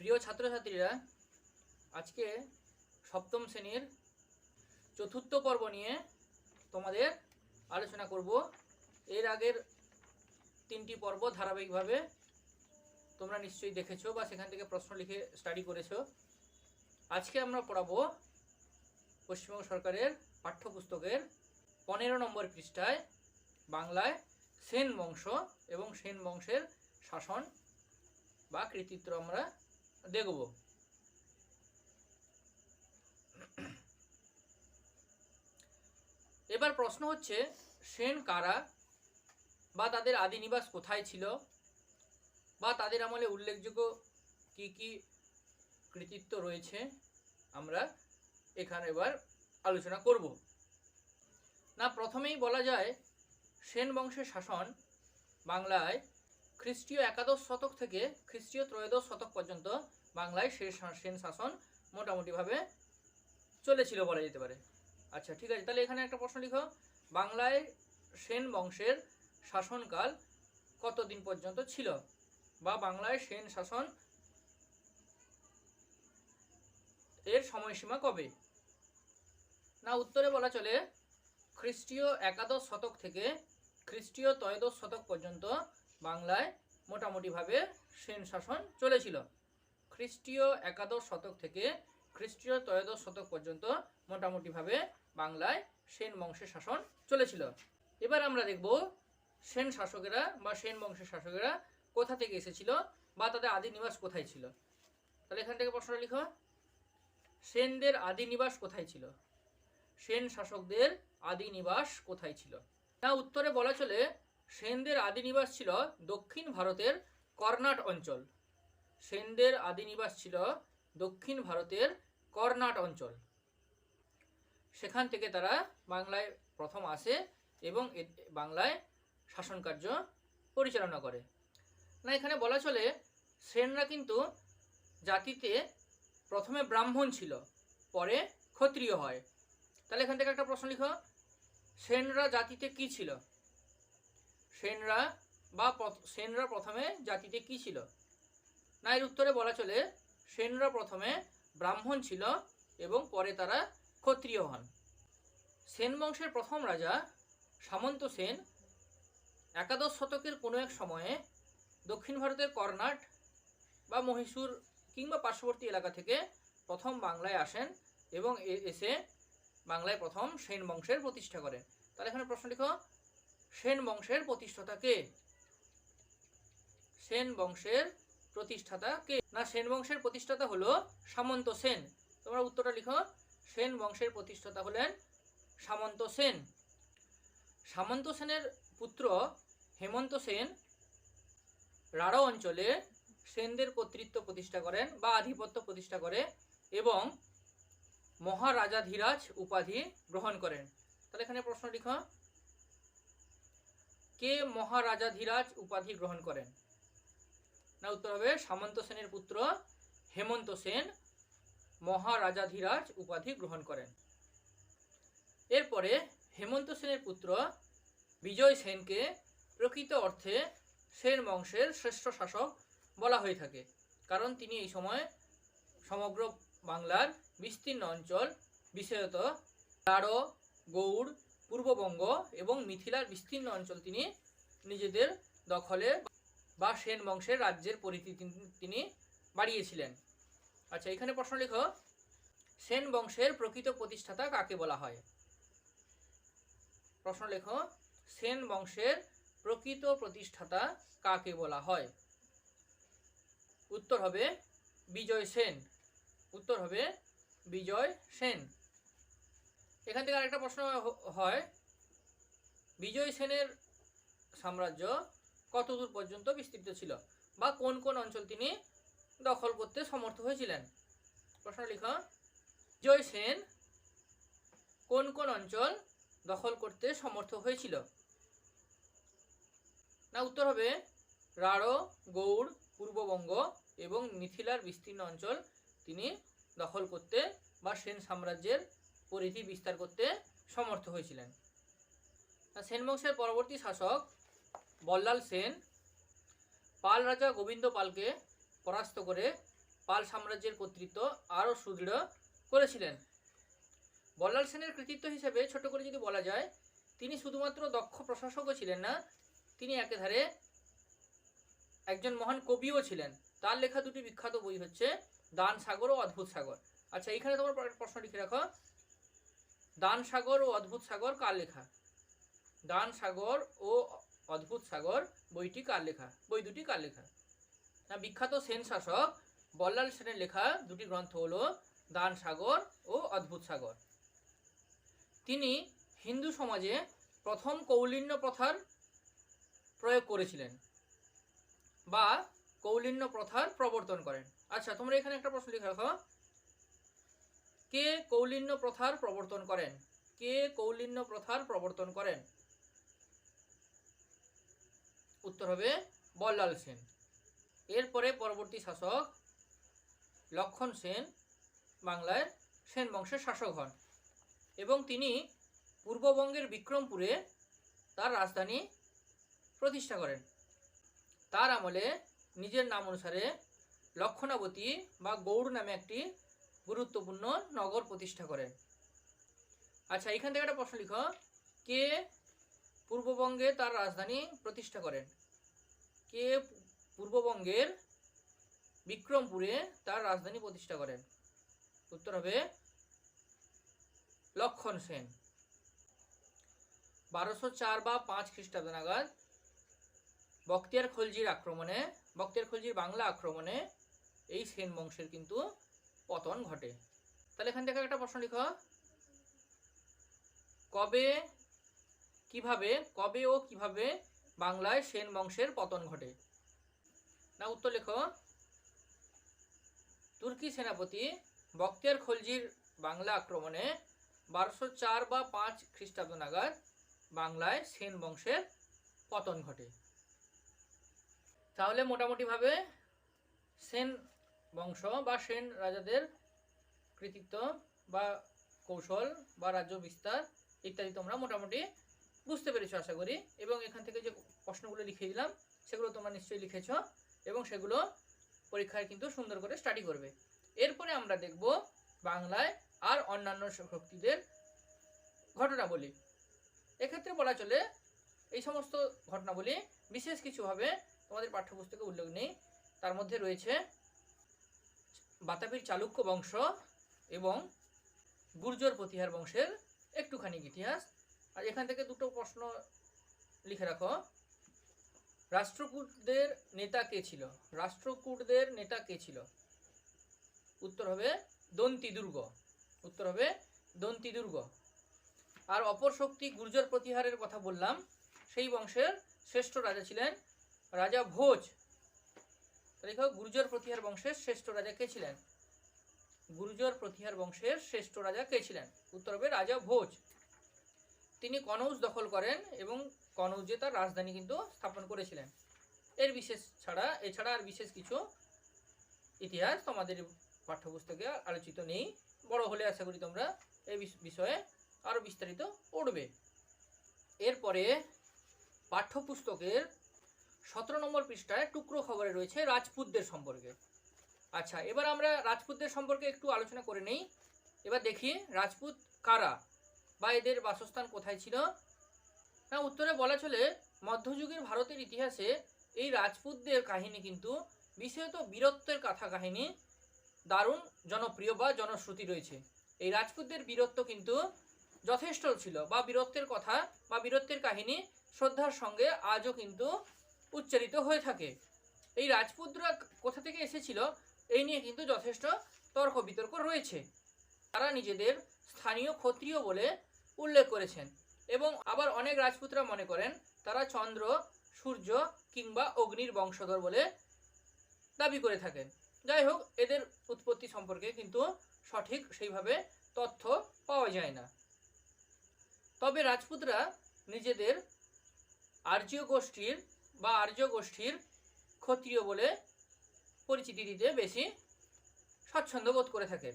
প্রিয় ছাত্রছাত্রীরা, আজকে সপ্তম শ্রেণির চতুর্থ পর্ব নিয়ে তোমাদের আলোচনা করব। এর আগের তিনটি পর্ব ধারাবাহিকভাবে তোমরা নিশ্চয়ই দেখেছ বা সেখান থেকে প্রশ্ন লিখে স্টাডি করেছ। আজকে আমরা পড়াবো পশ্চিমবঙ্গ সরকারের পাঠ্যপুস্তকের পনেরো নম্বর পৃষ্ঠায় বাংলায় সেন বংশ এবং সেন বংশের শাসন বা কৃতিত্ব আমরা দেখব। এবার প্রশ্ন হচ্ছে, সেন কারা বা তাদের আদি নিবাস কোথায় ছিল বা তাদের আমলে উল্লেখযোগ্য কি কি কৃতিত্ব রয়েছে আমরা এখানে এবার আলোচনা করব। না, প্রথমেই বলা যায়, সেন বংশের শাসন বাংলায় খ্রিস্টীয় একাদশ শতক থেকে খ্রিস্টীয় ত্রয়োদশ শতক পর্যন্ত বাংলায় সে সেন শাসন মোটামুটিভাবে চলেছিল বলা যেতে পারে। আচ্ছা ঠিক আছে, তাহলে এখানে একটা প্রশ্ন লিখো। বাংলায় সেন বংশের শাসনকাল কতদিন পর্যন্ত ছিল? বা বাংলায় সেন শাসন এর সময়সীমা কবে? না, উত্তরে বলা চলে, খ্রিস্টীয় একাদশ শতক থেকে খ্রিস্টীয় ত্রয়োদশ শতক পর্যন্ত বাংলায় মোটামুটিভাবে সেন শাসন চলেছিল। খ্রিস্টীয় একাদশ শতক থেকে খ্রিস্টীয় ত্রয়োদশ শতক পর্যন্ত মোটামুটিভাবে বাংলায় সেন বংশের শাসন চলেছিল। এবার আমরা দেখব সেন শাসকেরা বা সেন বংশের শাসকেরা কোথা থেকে এসেছিল বা তাদের আদি নিবাস কোথায় ছিল? তাহলে এখান থেকে প্রশ্নটা লিখো। সেনদের আদি নিবাস কোথায় ছিল? সেন শাসকদের আদি নিবাস কোথায় ছিল? না, উত্তরে বলা চলে সেনদের আদি নিবাস ছিল দক্ষিণ ভারতের কর্ণাট অঞ্চল। সেনদের আদি নিবাস ছিল দক্ষিণ ভারতের কর্ণাট অঞ্চল। সেখান থেকে তারা বাংলায় প্রথম আসে এবং বাংলায় শাসন কার্য পরিচালনা করে। না, এখানে বলা চলে সেনরা কিন্তু জাতিতে প্রথমে ব্রাহ্মণ ছিল, পরে ক্ষত্রিয় হয়। তাহলে এখান থেকে একটা প্রশ্ন লিখো। সেনরা জাতিতে কি ছিল? সেনরা বা সেনরা প্রথমে জাতিতে কি ছিল? না, এর উত্তরে বলা চলে সেনরা প্রথমে ব্রাহ্মণ ছিল এবং পরে তারা ক্ষত্রিয় হন। সেন বংশের প্রথম রাজা সামন্ত সেন একাদশ শতকের কোনো এক সময়ে দক্ষিণ ভারতের কর্ণাট বা মহীশূর কিংবা পার্শ্ববর্তী এলাকা থেকে প্রথম বাংলায় আসেন এবং এসে বাংলায় প্রথম সেন বংশের প্রতিষ্ঠা করেন। তাহলে এখানে প্রশ্ন লিখো সেন বংশের প্রতিষ্ঠাতা কে? সেন বংশের প্রতিষ্ঠাতা কে? না, সেন বংশের প্রতিষ্ঠাতা হলো সামন্ত সেন। তোমরা উত্তরটা লিখো। সেন বংশের প্রতিষ্ঠাতা হলেন সামন্ত সেন। সামন্ত সেনের পুত্র হেমন্ত সেন রাঢ় অঞ্চলে সেনদের কর্তৃত্ব প্রতিষ্ঠা করেন বা আধিপত্য প্রতিষ্ঠা করে এবং মহারাজাধিরাজ উপাধি গ্রহণ করেন। তাহলে এখানে প্রশ্ন লিখো। কে মহারাজাধিরাজ উপাধি গ্রহণ করেন? না, উত্তর হবে সামন্ত সেনের পুত্র হেমন্ত সেন মহারাজাধিরাজ উপাধি গ্রহণ করেন। এরপরে হেমন্ত সেনের পুত্র বিজয় সেনকে প্রকৃত অর্থে সেন বংশের শ্রেষ্ঠ শাসক বলা হয়ে থাকে, কারণ তিনি এই সময় সমগ্র বাংলার বিস্তীর্ণ অঞ্চল, বিশেষত রাঢ় গৌড় পূর্ববঙ্গ এবং মিথিলার বিস্তীর্ণ অঞ্চল তিনি নিজেদের দখলে বা সেন বংশের রাজ্যের পরিধি তিনি- বাড়িয়েছিলেন। আচ্ছা এখানে প্রশ্ন লেখ, সেন বংশের প্রকৃত প্রতিষ্ঠাতা কাকে বলা হয়? প্রশ্ন লেখো, সেন বংশের প্রকৃত প্রতিষ্ঠাতা কাকে বলা হয়? উত্তর হবে বিজয় সেন। উত্তর হবে বিজয় সেন। এখান থেকে আরেকটা প্রশ্ন হয়। বিজয় সেনের সাম্রাজ্য কতদূর পর্যন্ত বিস্তৃত ছিল? বা কোন কোন অঞ্চল তিনি দখল করতে সমর্থ হয়েছিলেন? প্রশ্ন লিখো। বিজয় সেন কোন কোন অঞ্চল দখল করতে সমর্থ হয়েছিল? না, উত্তর হবে রাঢ়, গৌড়, পূর্ববঙ্গ এবং মিথিলার বিস্তীর্ণ অঞ্চল তিনি দখল করতে বা সেন সাম্রাজ্যের পরিধি বিস্তার করতে সমর্থ হয়েছিলেন। সেন বংশের পরবর্তী শাসক বল্লাল সেন পাল রাজা গোবিন্দ পালকে পরাস্ত করে পাল সাম্রাজ্যের কর্তৃত্ব আরও সুদৃঢ় করেছিলেন। বল্লাল সেনের কৃতিত্ব হিসেবে ছোট করে যদি বলা যায়, তিনি শুধুমাত্র দক্ষ প্রশাসকও ছিলেন না, তিনি একেধারে একজন মহান কবিও ছিলেন। তার লেখা দুটি বিখ্যাত বই হচ্ছে, দান সাগর ও অদ্ভুত সাগর আচ্ছা এইখানে তোমার প্রশ্ন লিখে রাখো। দান সাগর ও অদ্ভুত সাগর কার লেখা? দান সাগর ও অদ্ভুত সাগর বইটি কার লেখা? বই দুটি কার লেখা? না, বিখ্যাত সেন শাসক বল্লাল সেনের লেখা দুটি গ্রন্থ হলো দান সাগর ও অদ্ভুত সাগর। তিনি হিন্দু সমাজে প্রথম কৌলিন্য প্রথার প্রয়োগ করেছিলেন বা কৌলিন্য প্রথার প্রবর্তন করেন। আচ্ছা তোমরা এখানে একটা প্রশ্ন লিখে রাখো। কে কৌলিন্য প্রথার প্রবর্তন করেন? কে কৌলিন্য প্রথার প্রবর্তন করেন? উত্তর হবে বল্লাল সেন। এরপরে পরবর্তী শাসক লক্ষণ সেন, বাংলার সেন বংশের শাসক হন। এবং তিনি পূর্ববঙ্গের বিক্রমপুরে তার রাজধানী প্রতিষ্ঠা করেন। তার আমলে নিজের নাম অনুসারে লক্ষণাবতী বা গৌড় নামে একটি গুরুত্বপূর্ণ নগর প্রতিষ্ঠা করেন আচ্ছা এখান থেকে একটা প্রশ্ন লিখো। কে পূর্ববঙ্গে তার রাজধানী প্রতিষ্ঠা করেন? কে পূর্ববঙ্গের বিক্রমপুরে তার রাজধানী প্রতিষ্ঠা করেন? উত্তর হবে লক্ষণ সেন। বারোশো চার বা পাঁচ খ্রিস্টাব্দ নাগাদ বক্তিয়ার খলজির আক্রমণে বক্তিয়ার খলজির বাংলা আক্রমণে এই সেন বংশের কিন্তু পতন ঘটে। তাহলে এখান থেকে একটা প্রশ্ন লিখো। কবে, কীভাবে, কবে ও কীভাবে বাংলায় সেন বংশের পতন ঘটে? না, উত্তর লেখো। তুর্কি সেনাপতি বক্তিয়ার খলজির বাংলা আক্রমণে বারোশো চার বা পাঁচ খ্রিস্টাব্দ নাগাদ বাংলায় সেন বংশের পতন ঘটে। তাহলে মোটামুটিভাবে সেন বংশ বা সেন রাজাদের কৃতিত্ব বা কৌশল বা রাজ্য বিস্তার ইত্যাদি তোমরা মোটামুটি বুঝতে পেরেছ আশা করি। এবং এখান থেকে যে প্রশ্নগুলো লিখে দিলাম, সেগুলো তোমরা নিশ্চয়ই লিখেছ এবং সেগুলো পরীক্ষায় কিন্তু সুন্দর করে স্টাডি করবে। এরপরে আমরা দেখব বাংলায় আর অন্যান্য শক্তিদের ঘটনাবলী। এক্ষেত্রে বলা চলে এই সমস্ত ঘটনাবলী বিশেষ কিছুভাবে তোমাদের পাঠ্যপুস্তকে উল্লেখ নেই। তার মধ্যে রয়েছে বাতাপির চালুক্য বংশ এবং গুর্জর প্রতিহার বংশের একটুখানি ইতিহাস। আর এখান থেকে দুটো প্রশ্ন লিখে রাখো। রাষ্ট্রকূটদের নেতা কে ছিল? রাষ্ট্রকূটদের নেতা কে ছিল? উত্তর হবে দন্তি দুর্গ উত্তর হবে দন্তি দুর্গ আর অপর শক্তি গুর্জর প্রতিহারের কথা বললাম, সেই বংশের শ্রেষ্ঠ রাজা ছিলেন রাজা ভোজ। দেখো গুর্জর প্রতিহার বংশের শ্রেষ্ঠ রাজা কে ছিলেন? গুর্জর প্রতিহার বংশের শ্রেষ্ঠ রাজা কে ছিলেন? উত্তর হবে রাজা ভোজ। তিনি কনৌজ দখল করেন এবং কনৌজে তার রাজধানী কিন্তু স্থাপন করেছিলেন। এর বিশেষ ছাড়া, এছাড়া আর বিশেষ কিছু ইতিহাস তোমাদের পাঠ্যপুস্তকে আলোচিত নেই। বড় হলে আশা করি তোমরা এই বিষ- বিষয়ে আরও বিস্তারিত পড়বে। এরপরে পাঠ্যপুস্তকের সতেরো নম্বর পৃষ্ঠায় টুকরো খবরে রয়েছে রাজপুতদের সম্পর্কে। আচ্ছা এবার আমরা রাজপুতদের সম্পর্কে একটু আলোচনা করে নেই। এবার দেখি রাজপুত কারা বা এদের বাসস্থান কোথায় ছিল? না, উত্তরে বলা চলে মধ্যযুগের ভারতের ইতিহাসে এই রাজপুতদের কাহিনী কিন্তু বিশেষত বীরত্বের কথা কাহিনী, দারুণ জনপ্রিয় বা জনশ্রুতি রয়েছে। এই রাজপুতদের বীরত্ব কিন্তু যথেষ্ট ছিল বা বীরত্বের কথা বা বীরত্বের কাহিনী শ্রদ্ধার সঙ্গে আজও কিন্তু উচ্চারিত হয়ে থাকে। এই রাজপুতরা কোথা থেকে এসেছিল, এই নিয়ে কিন্তু যথেষ্ট তর্ক বিতর্ক রয়েছে। তারা নিজেদের স্থানীয় ক্ষত্রিয় বলে উল্লেখ করেছেন এবং আবার অনেক রাজপুতরা মনে করেন তারা চন্দ্র, সূর্য কিংবা অগ্নির বংশধর বলে দাবি করে থাকেন। যাই হোক, এদের উৎপত্তি সম্পর্কে কিন্তু সঠিক সেইভাবে তথ্য পাওয়া যায় না। তবে রাজপুতরা নিজেদের আর্য গোষ্ঠীর বা আর্য গোষ্ঠীর ক্ষত্রিয় বলে পরিচিতি দিতে বেশি স্বচ্ছন্দ বোধ করে থাকেন।